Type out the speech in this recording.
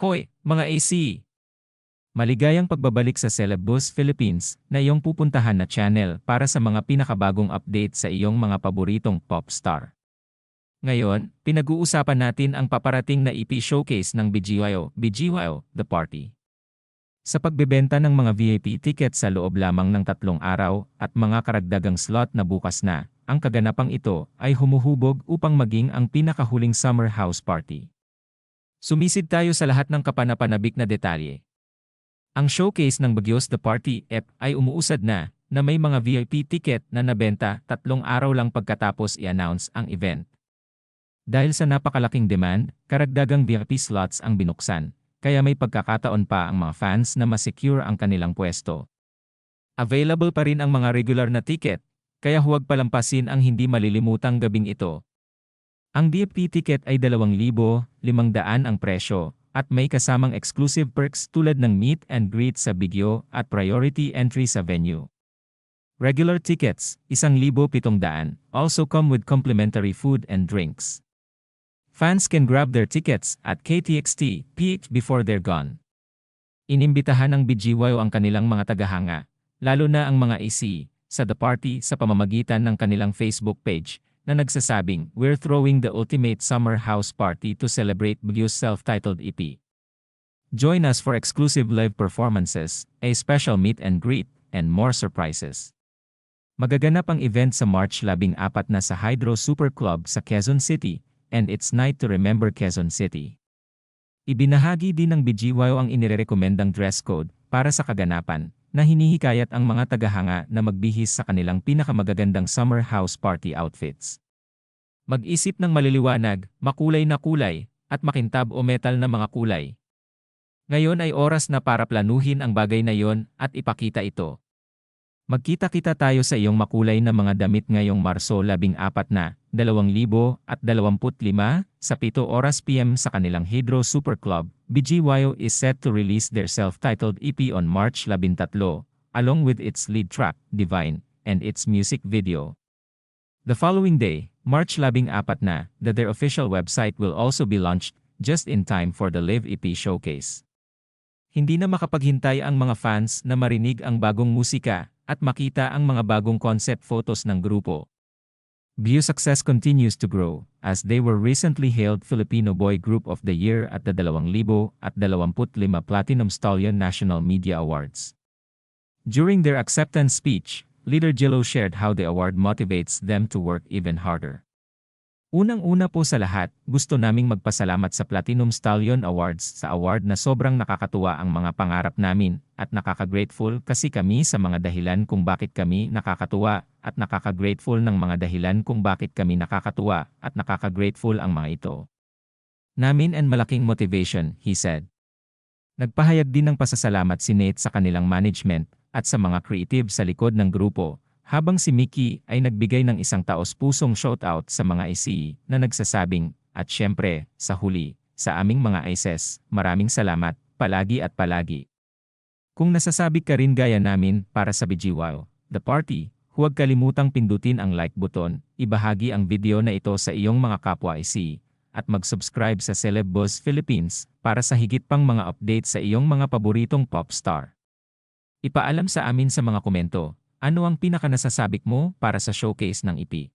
Hoy, mga AC! Maligayang pagbabalik sa Celebus Philippines na iyong pupuntahan na channel para sa mga pinakabagong update sa iyong mga paboritong pop star. Ngayon, pinag-uusapan natin ang paparating na EP showcase ng BGYO, BGYO, The Party. Sa pagbebenta ng mga VIP tickets sa loob lamang ng tatlong araw at mga karagdagang slot na bukas na, ang kaganapang ito ay humuhubog upang maging ang pinakahuling summer house party. Sumisid tayo sa lahat ng kapanapanabik na detalye. Ang showcase ng Bagyos The Party EP ay umuusad na, na may mga VIP ticket na nabenta tatlong araw lang pagkatapos i-announce ang event. Dahil sa napakalaking demand, karagdagang VIP slots ang binuksan, kaya may pagkakataon pa ang mga fans na masecure ang kanilang pwesto. Available pa rin ang mga regular na ticket, kaya huwag palampasin ang hindi malilimutang gabing ito. Ang VIP ticket ay 2,500 ang presyo, at may kasamang exclusive perks tulad ng meet and greet sa Bigyo at priority entry sa venue. Regular tickets, 1,700, also come with complimentary food and drinks. Fans can grab their tickets at KTXT PH before they're gone. Inimbitahan ng BGYO ang kanilang mga tagahanga, lalo na ang mga AC, sa The Party sa pamamagitan ng kanilang Facebook page, na nagsasabing, We're throwing the ultimate summer house party to celebrate Blue's self-titled EP. Join us for exclusive live performances, a special meet and greet, and more surprises. Magaganap ang event sa March 14 na sa Hydro Super Club sa Quezon City, and it's night to remember Quezon City. Ibinahagi din ng BGYO ang inirekomendang dress code para sa kaganapan na hinihikayat ang mga tagahanga na magbihis sa kanilang pinakamagagandang summer house party outfits. Mag-isip ng maliliwanag, makulay na kulay, at makintab o metal na mga kulay. Ngayon ay oras na para planuhin ang bagay na yon at ipakita ito. Magkita-kita tayo sa iyong makulay na mga damit ngayong Marso 14 na 2025 sa 7 oras PM sa kanilang Hydro Super Club. BGYO is set to release their self-titled EP on March 13, along with its lead track, Divine, and its music video. The following day, March 14 na, that their official website will also be launched, just in time for the Live EP showcase. Hindi na makapaghintay ang mga fans na marinig ang bagong musika at makita ang mga bagong concept photos ng grupo. View success continues to grow, as they were recently hailed Filipino Boy Group of the Year at the 2025 Platinum Stallion National Media Awards. During their acceptance speech, Leader Jillo shared how the award motivates them to work even harder. Unang-una po sa lahat, gusto naming magpasalamat sa Platinum Stallion Awards sa award na sobrang nakakatuwa ang mga pangarap namin at nakaka-grateful kasi kami sa mga dahilan kung bakit kami nakakatuwa at nakaka-grateful ng mga dahilan kung bakit kami nakakatuwa at nakaka-grateful ang mga ito. Namin and malaking motivation, he said. Nagpahayag din ng pasasalamat si Nate sa kanilang management at sa mga creative sa likod ng grupo habang si Mickey ay nagbigay ng isang taos-pusong shoutout sa mga ICE na nagsasabing, at syempre, sa huli, sa aming mga ISES, maraming salamat, palagi at palagi. Kung nasasabi ka rin gaya namin para sa BGWOW, The Party, huwag kalimutang pindutin ang like button, ibahagi ang video na ito sa iyong mga kapwa ICE, at mag-subscribe sa Celeb Buzz Philippines para sa higit pang mga update sa iyong mga paboritong pop star. Ipaalam sa amin sa mga komento, ano ang pinaka nasasabik mo para sa showcase ng EP?